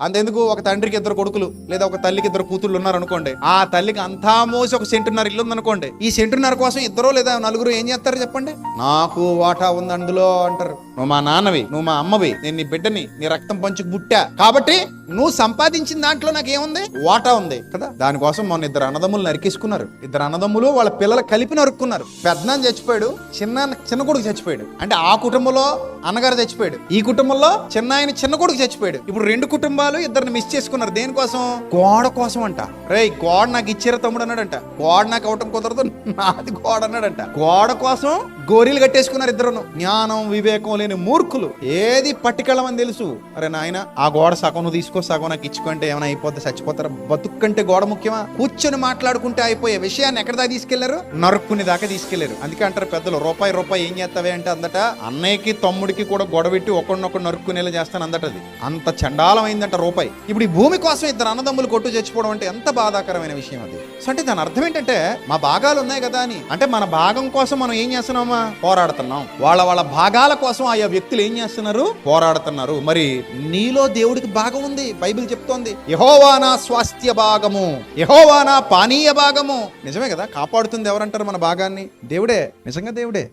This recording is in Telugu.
అంతెందుకు ఒక తండ్రికి ఇద్దరు కొడుకులు లేదా ఒక తల్లికి ఇద్దరు కూతుళ్ళు ఉన్నారు అనుకోండి ఆ తల్లికి అంతా మోసి ఒక సెంటున్నర ఇల్లు ఉందనుకోండి ఈ సెంటున్నర కోసం ఇద్దరు లేదా నలుగురు ఏం చేస్తారు చెప్పండి? నాకు వాటా ఉంది అందులో అంటారు. నువ్వు మా నాన్నవి నువ్వు మా అమ్మవి నేను నీ బిడ్డని నీ రక్తం పంచుకు పుట్టా. కాబట్టి నువ్వు సంపాదించిన దాంట్లో నాకు ఏముంది వాటా ఉంది కదా? దానికోసం మొన్న ఇద్దరు అన్నదమ్ములు నరికేసుకున్నారు. ఇద్దరు అన్నదమ్ములు వాళ్ళ పిల్లలు కలిపి నరుక్కున్నారు. పెద్దనాన్న చచ్చిపోయాడు చిన్న చిన్న కొడుకు చచ్చిపోయాడు. అంటే ఆ కుటుంబంలో అన్నగారు చచ్చిపోయాడు. ఈ కుటుంబంలో చిన్న ఆయన చిన్న కొడుకు చచ్చిపోయాడు. ఇప్పుడు రెండు కుటుంబాలు ఇద్దరిని మిస్ చేసుకున్నారు. దేనికోసం? గోడ కోసం అంట రేయ్ గోడ నాకు ఇచ్చారా తమ్ముడు అన్నాడంట. గోడ నాకు అవటం కుదరదు. నాది గోడ అన్నాడంట. గోడ కోసం గోరీలు కట్టేసుకున్నారు ఇద్దరును. జ్ఞానం వివేకం లేని మూర్ఖులు. ఏది పట్టుకెళ్ళమని తెలుసు? అరే నాయన ఆ గోడ సగం నువ్వు తీసుకో సగం నాకు ఇచ్చుకుంటే ఏమైనా అయిపోతే చచ్చిపోతారా? బతుక్కంటే గోడ ముఖ్యమా? కూర్చొని మాట్లాడుకుంటే అయిపోయే విషయాన్ని ఎక్కడ దాకా తీసుకెళ్ళారు? నరుక్కుని దాకా తీసుకెళ్ళారు. అందుకే అంటారు పెద్దలు రూపాయి రూపాయి ఏం చేస్తావే అంటే అందట అన్నయ్యకి తమ్ముడికి కూడా గొడవెట్టి ఒకరినొకరు నరుక్కునేలా చేస్తాను అందట అది. అంత చండాలమైందంట రూపాయి. ఇప్పుడు ఈ భూమి కోసం ఇద్దరు అన్నదమ్ములు కొట్టు చచ్చిపోవడం అంటే ఎంత బాధాకరమైన విషయం అది. సో అంటే దాని అర్థం ఏంటంటే మా భాగాలు ఉన్నాయి కదా అని. అంటే మన భాగం కోసం మనం ఏం చేస్తున్నామా పోరాడుతున్నాం. వాళ్ళ వాళ్ళ భాగాల కోసం ఆయా వ్యక్తులు ఏం చేస్తున్నారు? పోరాడుతున్నారు. మరి నీలో దేవుడికి భాగం ఉంది బైబిల్ చెప్తోంది. యహోవా నా స్వాస్థ్య భాగము యహోవా నా పానీయ భాగము. నిజమే కదా? కాపాడుతుంది ఎవరంటారు మన భాగాన్ని? దేవుడే నిజంగా దేవుడే.